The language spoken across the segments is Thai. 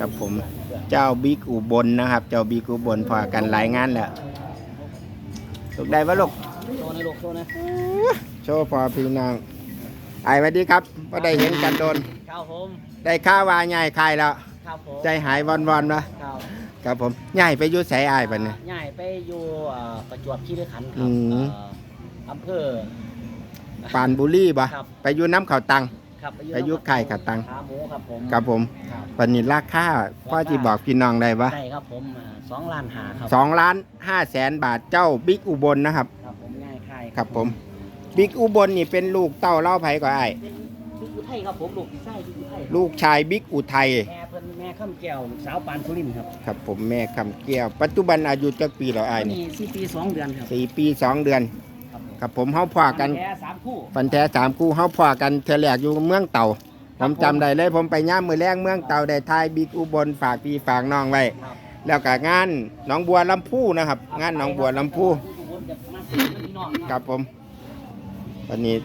ครับผมเจ้าบิ๊กอุบลนะครับ เจ้าบิ๊กอุบลพอกันหลายงานแล้วลูกได้ปะลูกโชว์ในลูกโชว์นะโชว์พอพี่น้องไอ้สวัสดีครับก็ได้เห็นกันโดนครับผมได้ข้าววาใหญ่คายแล้วครับผมใจหายวอนวอนๆนะครับครับผมใหญ่ไปอยุ่ใส่อายปะเนี่ยย้ายไปอยู่เอ่อประจวบคีรีขันธ์คอืรับมเอ่ออำเภอปานบุรีปะครับไปอยู่น้ำเขาตัง ครับไปอยู่ค่ายขัดตังขาหมูครับผมครับผมครับปันนี้ราคาพ่อที่บอกพี่น้องได้ปะได้ครับผมอ่าสองล้านหาครับสองล้านห้าแสนบาทเจ้าบิ๊กอุบลนะครับ ครับผมง่ายค่ายครับผมบิ๊กอุบลนี่เป็นลูกเต้าเล่าไผ่ก็ไอ้ายเป็นลูกอุทัยครับผมลูกพี่ไส้ลูกอุทัยลูกชายบิ๊กอุทัยแม่เพิ่นแม่ข้ามแก้วสาวปานสุรินทร์ครับครับผมแม่คำแก้วปัจจุบันอายุจักปีแล้วไอ้ายนี่นี่สี่ปีสองเดือนครับสี่ปีสองเดือน ครับผมครับผมเฮาพอกันแค่สามคู่ฟันแท้สามคู่เฮาพอกันเทอแรกอยู่เมืองเต่า ผมจำได้เลยผมไปย่ามมือแรงเมืองเต่าได้ทายบิ๊กอุบลฝากพี่ฝากน้องไว้ ครับแล้วก็งานหนองบัวลำพูนะครับ งานหนองบัวลำพูอุบลจะมาซื้อพี่น้องครับผมวันนี้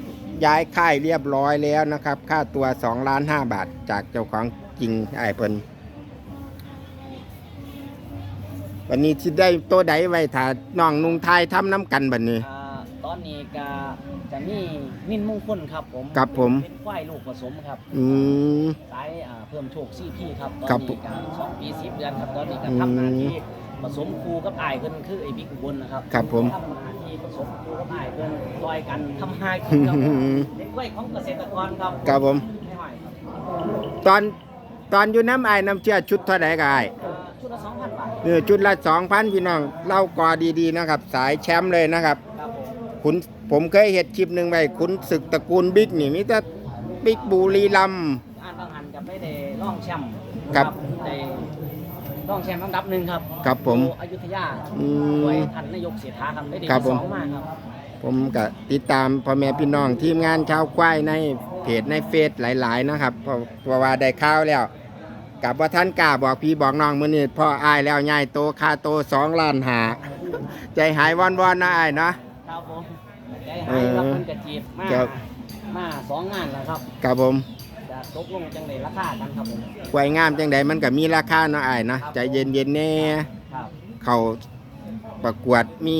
ย้ายค่ายเรียบร้อยแล้วนะครับ ค่าตัว2ล้าน5บาทจากเจ้าของจริงไอ้เพิ่นวันนี้ที่ได้ตัวใดไว้ถ้าน้องนุงไทยทำน้ำกันบัดนี้ อ่า ตอนนี้ก็จะมีนินมงคลครับผมครับผม เป็นควายลูกผสมครับอืม สายอ่าเพิ่มโชคซี่พี่ครับตอนครับนี้ก็สองปีสิบเดือนครับตอนนี้ก็อืมทำหน้าที่ผสมครูกับอ้ายเพิ่นคือไอ้บิ๊กอุบลนะครับครับผม ทำหน้าที่ผสมครูกับอ้ายเพิ่นต่อยกันทำให้กินครับเด็กไว้ของเกษตรกรครับครับผม ไม่ไหวครับตอนตอนอยู่น้ำไอ้ายน้ำเชื่อชุดเท่าไหร่ก็ไอ้ายอ่าชุดละสองพันบาท เออชุดละสองพันพี่น้องเล่ากอดีๆนะครับ สายแชมป์เลยนะครับ ครับผมคุณผมเคยเห็นคลิปหนึ่งไว้คุณศึกตระกูลบิ๊กนี่มิแต่บิ๊กบุรีรัมย์ อ่านบางหันจะไม่ได้ร่องแชมป์ครับ ได้ร่องแชมป์อันดับหนึ่งครับครับผม อยู่อยุธยาอืมโดยท่านนายกเศรษฐาครับได้ดีครับผมสองมากครับผมก็ติดตามพ่อแม่พี่น้องทีมงานชาวควายในเพจในเฟซหลาย ๆ นะครับเพราะเพราะว่าได้ข่าวแล้วกับว่าท่านกล้าบอกพี่บอกน้องมื้อนี้พ่ออายแล้วใหญ่โตค่าโตสองล้านหา ใจหายวอนๆนะอายเนาะครับ ผมใจหายครับเออเพิ่นกระจีบมาครับ มาสองงานแล้วครับครับผมจะตกลงจังไดราคากันครับผมควายงามจังใดมันก็มีราคาเนาะอายเนาะใจเย็นๆแน่ครับเขาประกวดมี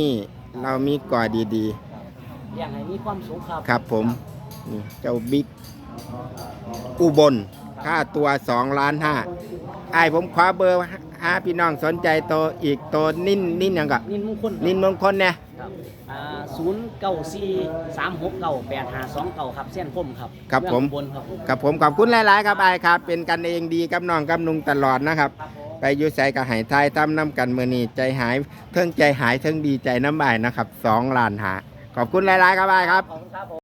เรามีก่อดีอยากให้มีความสุขครับๆ ครับผมนี่เจ้าบิ๊กอุบลค่าตัว2ล้านห้าไอ้ายผมขอเบอร์หาพี่น้องสนใจโตวอีกโตวนิ่นนิ่นหยังกับนินมงคลนิ่นมงคลเนี่ยครับอ่าศูนย์เก้าสี่สามหกเก้าแปดห้าสองเก้าครับเส้นคมครับครับผมเองอุบนครับกับผมขอบคุณหลาย ๆ ครับไอ้ายครับ เป็นกันเองดีกับน้องกับนุงตลอดนะครับครับผมไปอยุ่ใส่กับหายทายทำน้ำกันมือนี้ใจหายเทิงใจหายเทิงดีใจน้ำบายนะครับสองล้านหาขอบคุณหลาย ๆ ครับไอ้ายครับ ขอบคุณครับผม